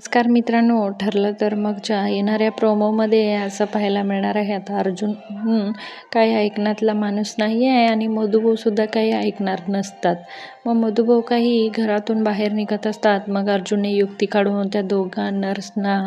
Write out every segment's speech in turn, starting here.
नमस्कार मित्रांनो ठरलं तर मगच्या येणाऱ्या प्रोमोमध्ये असं पाहायला मिळणार आहे आता अर्जुन. काही ऐकण्यातला माणूस नाही आहे आणि मधुभाऊसुद्धा काही ऐकणार नसतात. मग मधुभाऊ काही घरातून बाहेर निघत असतात मग अर्जुनने युक्ती काढून त्या दोघा नर्सना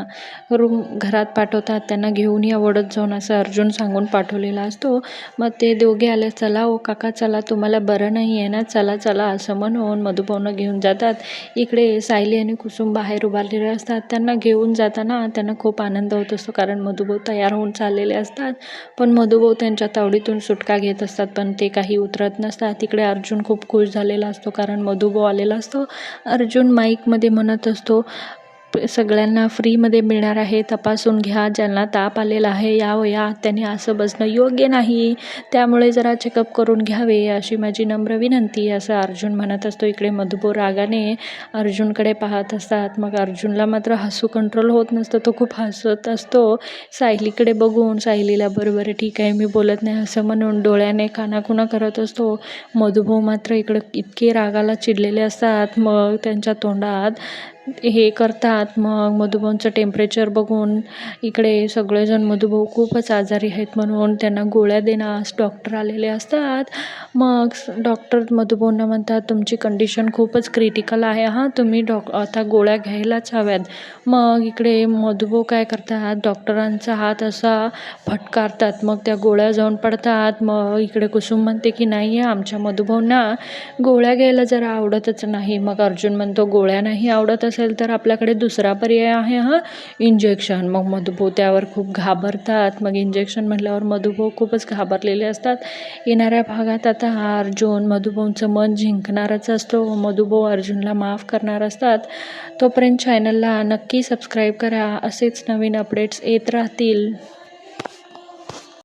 रूम घरात पाठवतात. त्यांना घेऊन या ओढत जाऊन असं अर्जुन सांगून पाठवलेला असतो. मग ते दोघे आले चला ओ काका चला तुम्हाला बरं नाही आहे ना? चला चला असं म्हणून मधुभाऊनं घेऊन जातात. इकडे सायली आणि कुसुम बाहेर उभारलेले असतात असतात त्यांना घेऊन जाताना त्यांना खूप आनंद होत असतो कारण मधुभाऊ तयार होऊन चाललेले असतात. पण मधुभाऊ त्यांच्या तावडीतून सुटका घेत असतात पण ते काही उतरत नसतात. तिकडे अर्जुन खूप खुश झालेला असतो कारण मधुभाऊ आलेला असतो. अर्जुन माईकमध्ये म्हणत असतो सगळ्यांना फ्रीमध्ये मिळणार आहे तपासून घ्या ज्यांना ताप आलेला आहे या व त्यांनी त्याने असं बसणं योग्य नाही. त्यामुळे जरा चेकअप करून घ्यावे अशी माझी नम्र विनंती असं अर्जुन म्हणत असतो. इकडे मधुभाऊ रागाने अर्जुनकडे पाहत असतात. मग अर्जुनला मात्र हसू कंट्रोल होत नसतं. तो खूप हसत असतो. सायलीकडे बघून सायलीला बरोबर ठीक आहे मी बोलत नाही असं म्हणून डोळ्याने कानाकुना करत असतो. मधुभाऊ मात्र इकडं इतके रागाला चिडलेले असतात. मग त्यांच्या तोंडात हे करतात. मग मधुभाऊंचं टेम्परेचर बघून इकडे सगळेजण मधुभाऊ खूपच आजारी आहेत म्हणून त्यांना गोळ्या देण्यास डॉक्टर आलेले असतात. मग डॉक्टर मधुभाऊंना म्हणतात तुमची कंडिशन खूपच क्रिटिकल आहे. हां तुम्ही डॉक आता गोळ्या घ्यायलाच हव्यात. मग इकडे मधुभाऊ काय करतात डॉक्टरांचा हात असा फटकारतात. मग त्या गोळ्या जाऊन पडतात. मग इकडे कुसुम म्हणते की नाही आहे आमच्या मधुभाऊंना गोळ्या घ्यायला जरा आवडतच नाही. मग अर्जुन म्हणतो गोळ्या नाही आवडत असेल तर आपल्याकडे दुसरा पर्याय आहे हा? इंजेक्शन मग मधुभाऊ त्यावर खूप घाबरतात. मग इंजेक्शन म्हटल्यावर मधुभाऊ खूपच घाबरलेले असतात. येणाऱ्या भागात आता हा अर्जुन मधुभाऊंचं मन जिंकणारच असतो. व मधुभाऊ अर्जुनला माफ करणार असतात. तोपर्यंत चॅनलला नक्की सबस्क्राईब करा. असेच नवीन अपडेट्स येत राहतील.